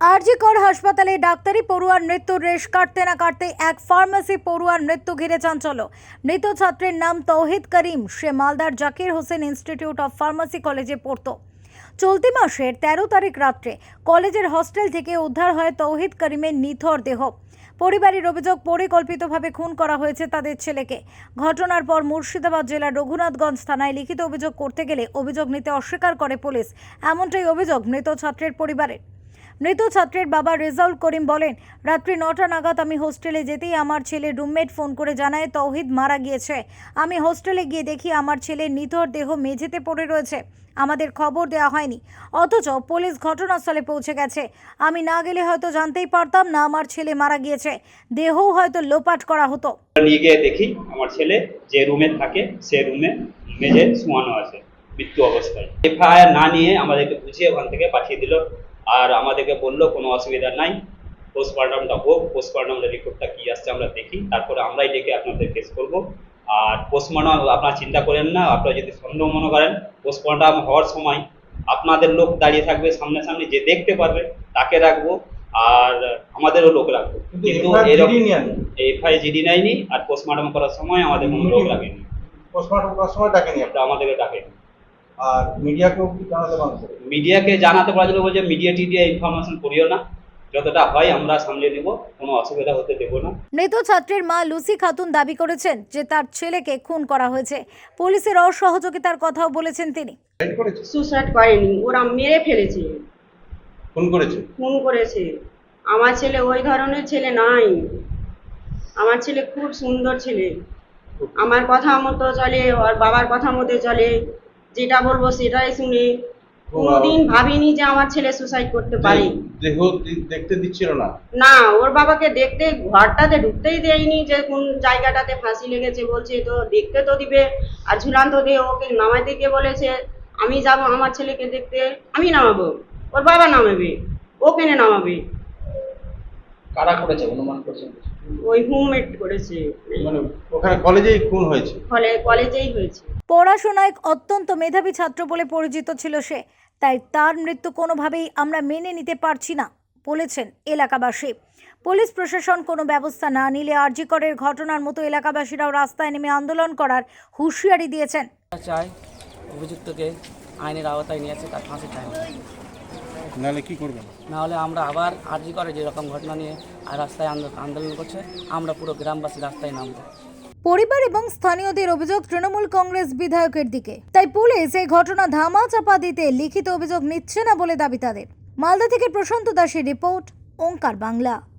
আরজিকর হাসপাতালে ডাক্তারি পড়ুয়ার মৃত্যুর রেশ কাটতে না কাটতে এক ফার্মেসি পড়ুয়ার মৃত্যু ঘিরে চাঞ্চল্য। মৃত ছাত্রের নাম তৌহিদ করিম, সে মালদার Zakir Hossain institute of pharmacy কলেজে পড়তো। চলতি মাসের তেরো তারিখ রাত্রে কলেজের হস্টেল থেকে উদ্ধার হয় তৌহিদ করিমের নিথর দেহ। পরিবারের অভিযোগ পরিকল্পিতভাবে খুন করা হয়েছে তাদের ছেলেকে। ঘটনার পর মুর্শিদাবাদ জেলার রঘুনাথগঞ্জ থানায় লিখিত অভিযোগ করতে গেলে অভিযোগ নিতে অস্বীকার করে পুলিশ। এমনটাই অভিযোগ মৃত ছাত্রের পরিবারের। মৃত ছাত্রের বাবা রেজাউল করিম বলেন, রাত্রি নটা নাগাদ আমি হোস্টেলে যেতেই আমার ছেলে রুমমেট ফোন করে জানায়, তৌহিদ মারা গিয়েছে। আমি হোস্টেলে গিয়ে দেখি আমার ছেলে নিথর দেহ মেঝেতে পড়ে রয়েছে। আমাদের খবর দেওয়া হয়নি। অথচ পুলিশ ঘটনাস্থলে পৌঁছে গেছে। আমি না গেলে হয়তো জানতেই পারতাম, না আমার ছেলে মারা গিয়েছে। দেহও হয়তো লোপাট করা হতো। নিয়ে গিয়ে দেখি আমার ছেলে যে রুমে থাকে, সে রুমে মেঝে শোয়ানো আছে, মৃত্যু অবস্থায়। এফআইআর না নিয়ে আমাদেরকে বুঝিয়ে ওখান থেকে পাঠিয়ে দিল আর আমাদেরকে বলল কোনো অসুবিধা নাই পোস্টমার্টমটা হোক পোস্টমার্টমের রিপোর্টটা কি আসছে আমরা দেখি তারপরে আমরাই ডেকে আপনাদের কেস করব। আর পোস্টমার্টম আপনারা চিন্তা করেন না আপনারা যদি সন্দেহ মনে করেন পোস্টমার্টম হওয়ার সময় আপনাদের লোক দাঁড়িয়ে থাকবে সামনে সামনে যে দেখতে পারবে তাকে রাখব আর আমাদেরও লোক রাখব। কিন্তু এরকম এফআই জিডি নেয়নি আর পোস্টমার্টম করার সময় আমাদের কোনো লোক লাগেনি পোস্টমর্টম করার সময় ডাকেনি এটা আমাদেরকে ডাকেনি। আর মিডিয়াকেও কি জানাতে মানুষ মিডিয়াকে জানাতে পারা যাবে বলছে মিডিয়া টিডিয়া ইনফরমেশন করিও না। যতটা হয় আমরা সামলে নেব কোনো অসুবিধা হতে দেবো না। মৃত ছাত্রের মা লুসি খাতুন দাবি করেছেন যে তার ছেলেকে খুন করা হয়েছে। পুলিশের অসহযোগিতার কথাও বলেছেন তিনি। সুসাইড করেনি। ওরা মেরে ফেলেছে। ফোন করেছে? খুন করেছে। আমার ছেলে ওই ধরনের ছেলে নাই। আমার ছেলে খুব সুন্দর ছেলে। আমার কথা মতো চলে ওর বাবার কথা মতো চলে। যেটা বলব সেটাই শুনে কোনোদিন ভাবিনি যে আমার ছেলে সুসাইড করতে পারে। দেহ দেখতে দিচ্ছিল না। না ওর বাবাকে দেখতে ঘরটাতে ঢুকতেই দেয়নি যে কোন জায়গাটাতে ফাঁসি লেগেছে বলছে তো দেখতে তো দিবে। আর ঝুলান্ত দিয়ে ওকে নামাইতে গিয়ে বলেছে আমি যাব আমার ছেলেকে দেখতে। আমি নামাবো ওর বাবা নামাবে ও কেনে নামাবে? কারা করেছে অনুমান করছেন ওই হোমমেড করেছে। মানে ওখানে কলেজেই খুন হয়েছে? ফলে কলেজেই হয়েছে। পড়াশোনায় অত্যন্ত মেধাবী ছাত্র বলে পরিচিত ছিল সে। তাই তার মৃত্যু কোনোভাবেই আমরা মেনে নিতে পারছি না বলেছেন এলাকাবাসী। পুলিশ প্রশাসন কোনো ব্যবস্থা না নিলে আরজিকরের ঘটনার মতো এলাকাবাসীরাও রাস্তায় নেমে আন্দোলন করার হুঁশিয়ারি দিয়েছেন। চাই অভিযুক্তকে আইনের আওতায় নিয়ে আসে তার ফাঁসি চাই নাহলে কি করবেন? না হলে আমরা আবার আর্জি করে যেরকম ঘটনা নিয়ে আর রাস্তায় আন্দোলন করছে আমরা পুরো গ্রামবাসী রাস্তায় নামবো। পরিবার এবং স্থানীয়দের অভিযোগ, তৃণমূল কংগ্রেস বিধায়কের দিকে। তাই পুলিশ এই ঘটনা ধামা চাপা দিতে লিখিত অভিযোগ নিচ্ছে না বলে দাবি তাদের। মালদা থেকে প্রশান্ত দাসের রিপোর্ট, ওঙ্কার বাংলা।